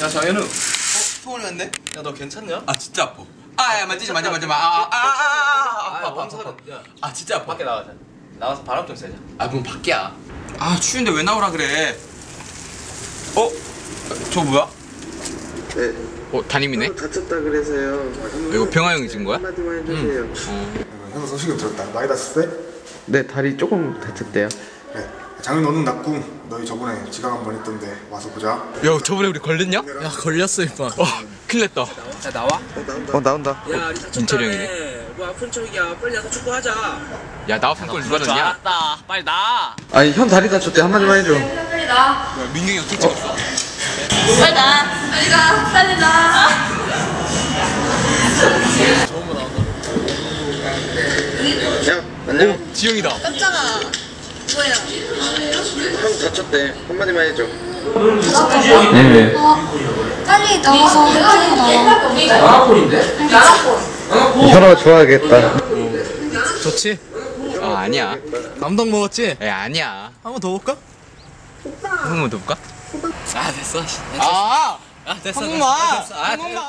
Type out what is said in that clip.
야 장현우 어? 소원이 왔네? 야너 괜찮냐? 아 진짜 아파. 아야 만지지 만지 만지 마. 아아아 아, 아, 아, 아파 아파 몸살은 아파. 야아 진짜 아파. 밖에 나가자 나가서 바람 좀 쐬자 아뭔 밖이야. 아 추운데 왜 나오라 그래? 어? 저 뭐야? 네. 어 담임이네? 다쳤다 그래서요. 이거 병아 형이 찍은 거야? 한마디만 해주세요. 현우 소식을 들었다. 많이 다쳤대? 네, 다리 조금 다쳤대요. 그래. 장윤 너는 낫고 너희 저번에 지각 한 번 했던데 와서 보자. 야 저번에 우리 걸렸냐? 야 걸렸어 임마 어 큰일 났다 야 나와? 어, 나온다. 야 우리 다쳤다 민철이 형이네. 뭐 아픈 척이야 빨리 나서 축구하자 야 나와 한골 누가 넣냐? 알았다 빨리 나 아니, 현 다리 다쳤대. 한마디만 해줘. 빨리 나. 야 민경이 형키 찍었어 빨리 나. 빨리 가. 빨리 나. 야, 안녕. 지영이다 깜짝아. 형 다쳤대. 한마디만 해줘. 네 빨리 나와서 빨리 나와. 현우가 좋아하겠다. 좋지? 아 아니야 감동 먹었지? 야 아니야 한 번 더 볼까? 한 번만 더 볼까? 아 됐어 아! 아 됐어 한 번만! 됐어. 아, 한 번만!